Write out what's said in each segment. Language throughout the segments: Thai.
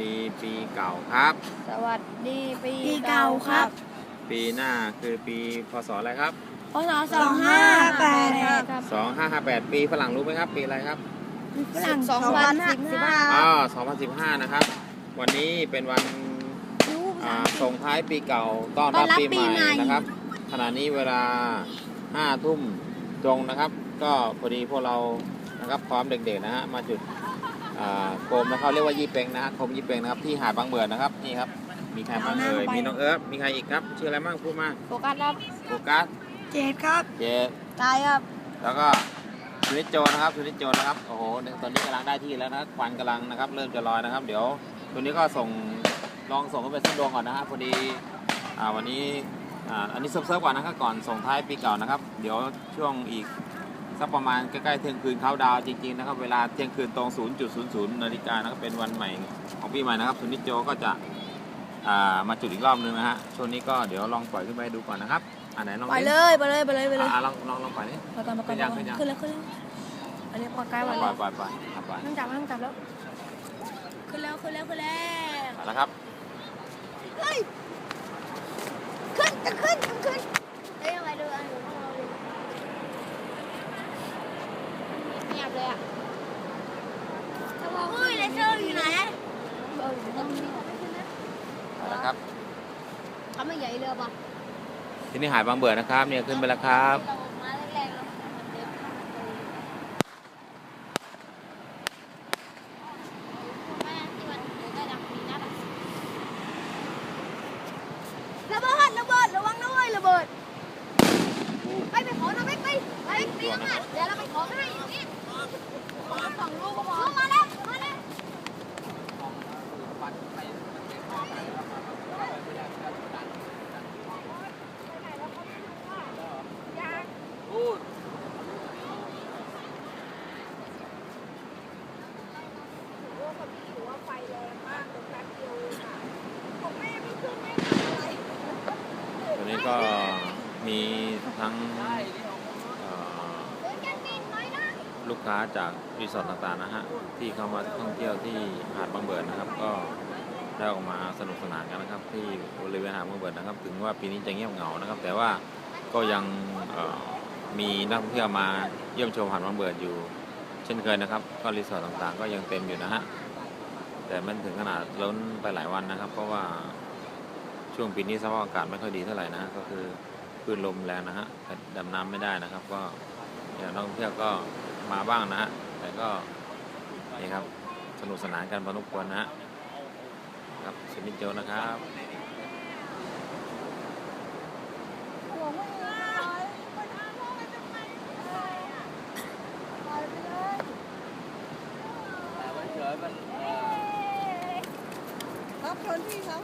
ดีปีเก่าครับ สวัสดีปีปีเก่าครับ ปีหน้าคือปีพศอะไรครับ พศสองห้าแปดครับ2558 ปีฝรั่งรู้ไหมครับ ปีอะไรครับฝรั่งสองพันสิบห้าอ๋อ2015 นะครับ วันนี้เป็นวันอ่าส่งท้ายปีเก่าต้อนรับปีใหม่นะครับ ขณะนี้เวลา5ทุ่มตรงนะครับ ก็พอดีพวกเรานะครับพร้อมเด็กๆนะฮะมาจุด อ่าโคมนะครับเรียกว่ายี่เป็งนะฮะโคมยี่เป็งนะครับที่หาดบางเบิดนะครับนี่ครับมีใครบ้างเอ่ยมีน้องเอิร์ฟมีใครอีกครับชื่ออะไรบ้างพูดมาโฟกัสครับโฟกัสเจ็ดครับเจกายครับ แล้วก็สุนิจโจนะครับสุนิจโจนะครับโอ้โหตอนนี้กำลังได้ที่แล้วนะควันกำลังนะครับ เริ่มจะลอยนะครับ เดี๋ยวตัวนี้ก็ส่งลองส่งเข้าไปเส้นดวงก่อนนะฮะพอดีอ่าวันนี้อ่าอันนี้เซิร์ฟๆก่อนนะครับก่อนส่งท้ายปีเก่านะครับ เดี๋ยวช่วงอีก สักประมาณใกล้ๆเที่ยงคืนเขาดาวน์จริงๆนะครับ เวลาเที่ยงคืนตรง 0.00 นาฬิกานะครับเป็นวันใหม่ของปีใหม่นะครับสุนิจโจก็จะอ่ามาจุดอีกรอบนึงนะฮะช่วงนี้ก็เดี๋ยวลองปล่อยขึ้นไปให้ดูก่อนนะครับอันไหนลองไปดิเลยไปเลยไปเลยไปเลยอ่าลองลองลองปล่อยนี่ไปก่อนไปก่อนขึ้นยังขึ้นยังขึ้นแล้วขึ้นแล้วอันนี้ปล่อยใกล้ปวันล่แล้อยวปล่อยปล่อยครับปล่อยนั่งจับนั่งจับแล้วขึ้นแล้วขึ้นแล้วขึ้นแล้วเอาละครับขึ้นจะขึ้นจะขึ้นเอ้ยเอาไปดูอันหนูเอาดูเงีย บเลยอะเฮ้ยเลเซอร์อยู่ไหนเอออยู่ตรงนี้ไม่ขึ้นนะเอาละครับ ทำไม่ใหญ่เรือป่ะที่นี่หายบางเบื่อนะครับ เนี่ยขึ้นไปแล้วครับ เรามาแรกๆแล้วมันเต็มระเบิดระเบิดระวังนะเว้ยระเบิดไปไปขอนะไปไปไปตีกันมาเดี๋ยวเราไปขอให้นี่ขอสองลูกก็พอลูกมาแล้วมาแล้ว ตัว นี้ก็มีทั้งลูกค้าจากรีสอร์ทต่างๆนะฮะที่เข้ามาท่องเที่ยวที่หาดบางเบิดนะครับ ก็ได้ออกมาสนุกสนานกันนะครับ ที่บริเวณหาดบางเบิดนะครับ ถึงว่าปีนี้จะเงียบเหงานะครับ แต่ว่าก็ยังมีนักท่องเที่ยวมาเยี่ยมชมหาดบางเบิดอยู่ เช่นเคยนะครับ ก็รีสอร์ทต่างๆ ก็ยังเต็มอยู่นะฮะแต่มันถึงขนาดล้นไปหลายวันนะครับ เพราะว่า ช่วงปีนี้สภาพอากาศไม่ค่อยดีเท่าไหร่นะก็คือคลื่นลมแรงนะฮะดำน้ำไม่ได้นะครับ ก็อย่านักท่องเที่ยวก็มาบ้างนะฮะแต่ก็นี่ครับสนุกสนานกันพอสมควรนะฮะครับสุนิจโจนะครับครับชนพี่เขา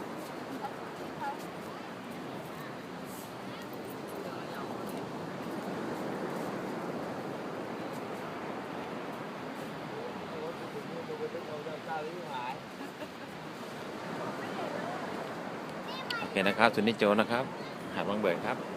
โอเคนะครับสุนิจโจนะครับ หาดบางเบิดครับ